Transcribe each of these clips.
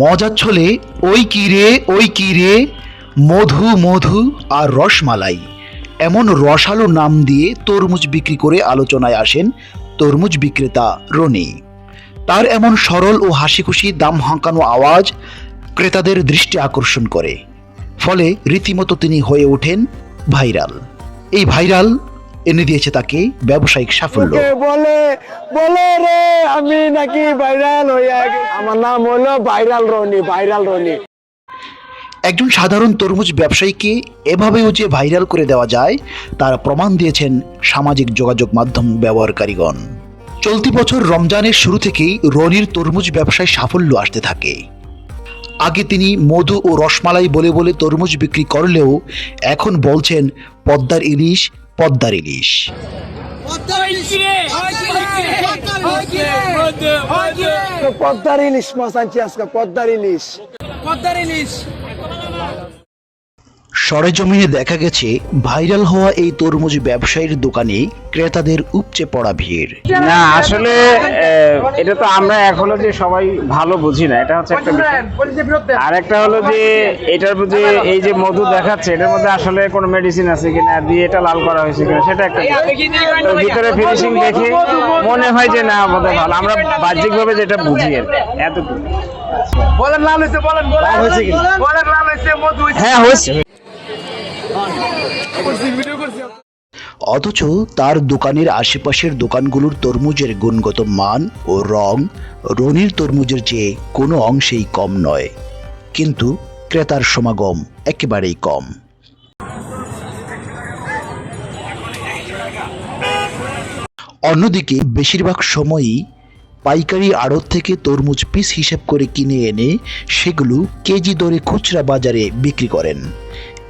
মজা ছলে, ওই কিরে ওই কিরে মধু মধু আর রসমালাই। এমন রসালো নাম দিয়ে তরমুজ বিক্রি করে আলোচনায় আসেন তরমুজ বিক্রেতা রনি। তার এমন সরল ও হাসিখুশি দাম হাঁকানো আওয়াজ ক্রেতাদের দৃষ্টি আকর্ষণ করে। ফলে রীতিমতো তিনি হয়ে ওঠেন ভাইরাল। এই ভাইরাল এনে দিয়েছে তাকে ব্যবসায়িক সাফল্য। বলে বলে রে আমি নাকি ভাইরাল হইয়া আমার নাম হলো ভাইরাল রনি ভাইরাল রনি। একজন সাধারণ তরমুজ ব্যবসায়ীকে এভাবেও যে ভাইরাল করে দেওয়া যায় তার প্রমাণ দিয়েছেন সামাজিক যোগাযোগ মাধ্যম ব্যবহারকারীগণ। চলতি বছর রমজানের শুরু থেকেই রনির তরমুজ ব্যবসায় সাফল্য আসতে থাকে। আগে তিনি মধু ও রসমালাই বলে বলে তরমুজ বিক্রি করলেও এখন বলছেন পদ্মার ইলিশ পদ্মার ইলিশ। পদ্মার ইলিশ মাছ আনছি আজকে পদ্মার ইলিশ। সরেজমিনে দেখা গেছে ভাইরাল হওয়া এই তরমুজ ব্যবসায়ীর দোকানে ক্রেতাদের উপচে পড়া ভিড়। না আসলে আহ, এটা তো আমরা এখনও যে সবাই ভালো বুঝি না এটা হচ্ছে একটা আর একটা হলো যে এটার প্রতি এই যে মধু দেখাচ্ছে এটার মধ্যে আসলে কোনো মেডিসিন আছে কিনা দিয়ে এটা লাল করা হয়েছে কিনা সেটা একটা তো ভিতরে ফিনিশিং দেখে মনে হয় যে না আমাদের ভালো। আমরা বাহ্যিকভাবে যেটা বুঝি আর এতটুকু। বলেন লাল হয়েছে বলেন বলেন। লাল হয়েছে বলেন লাল হয়েছে মধু হ্যাঁ হয়েছে। অথচ তার দোকানের আশেপাশের দোকানগুলোর তরমুজের গুণগত মান ও রং রনির তরমুজের চেয়ে কোনো অংশেই কম নয়। কিন্তু ক্রেতার সমাগম একেবারেই কম। অন্যদিকে বেশিরভাগ সময়ই পাইকারি আড়ত থেকে তরমুজ পিস হিসেব করে কিনে এনে সেগুলো কেজি দরে খুচরা বাজারে বিক্রি করেন।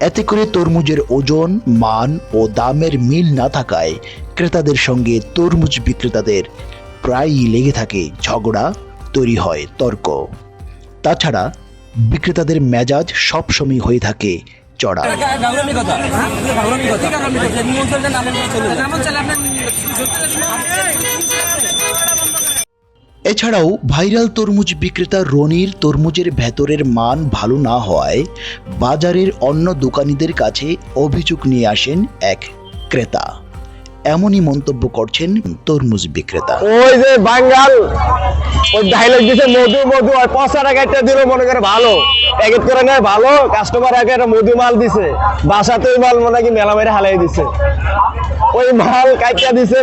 এতে করে তরমুজের ওজন মান ও দামের মিল না থাকায় ক্রেতাদের সঙ্গে তরমুজ বিক্রেতাদের প্রায়ই লেগে থাকে ঝগড়া তৈরি হয় তর্ক। তাছাড়া বিক্রেতাদের মেজাজ সবসময় হয়ে থাকে চড়া। এছাড়াও ভাইরাল তরমুজ বিক্রেতা রনির তরমুজের ভেতরের মান ভালো না হওয়ায় বাজারের অন্য দোকানিদের কাছে অভিযোগ নিয়ে আসেন এক ক্রেতা। এমনই মন্তব্য করছেন তরমুজ বিক্রেতা। ওই যে বাঙ্গাল, ওই ডাইলগ দিছে মধু মধু, আর পচা টাকা একটা দিল, মনে করে ভালো। প্যাকেট করে নেয়, ভালো। কাস্টমার আগে একটা মধু মাল দিছে। বাসাতে ওই মাল মনে কি মেলা মেরে হালাই দিছে। ওই মাল কাইটা দিছে,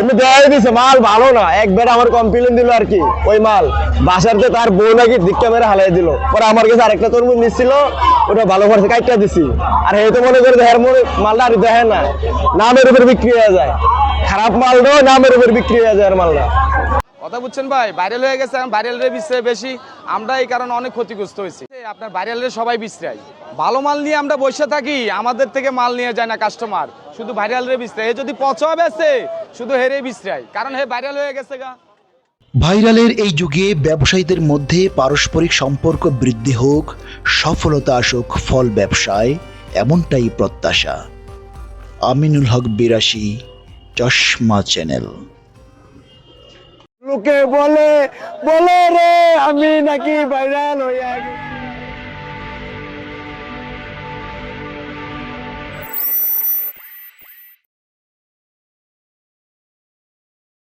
এমনি দেওয়াই দিছে, মাল ভালো না। একবার আমার কমপ্লেন দিল আর কি, ওই মাল। বাসাতে তার বউ নাকি দিকটা মেরে হালাই দিল। পরে আমার কাছে আরেকটা তরমুজ নিচ্ছিল ওটা ভালো করে কাইটা দিছি। আর এই তো মনে করে দেহের মনে মালটা আর দেখে না। নামের উপর বিক্রি হয়ে যায়। খারাপ মাল মালটাও নামের উপর বিক্রি হয়ে যায় আর মালটা কথা বুঝছেন ভাই? ভাইরাল হয়ে গেছে ভাইরালের বিশ্রায় বেশি। আমরা এই কারণে অনেক ক্ষতিগ্রস্ত হয়েছি। আপনার ভাইরালের সবাই বিশ্রায়। ভালো মাল নিয়ে আমরা বসে থাকি আমাদের থেকে মাল নিয়ে যায় না কাস্টমার শুধু ভাইরালের বিশ্রায়। এ যদি পচা বেছে শুধু হেরে বিশ্রায়। কারণ হে ভাইরাল হয়ে গেছে গা। ভাইরালের এই যুগে ব্যবসায়ীদের মধ্যে পারস্পরিক সম্পর্ক বৃদ্ধি হোক সফলতা আসুক ফল ব্যবসায় এমনটাই প্রত্যাশা। আমিনুল হক বিরাশি চশমা চ্যানেল। লোকে বলে বলে রে আমি নাকি ভাইরাল হয়ে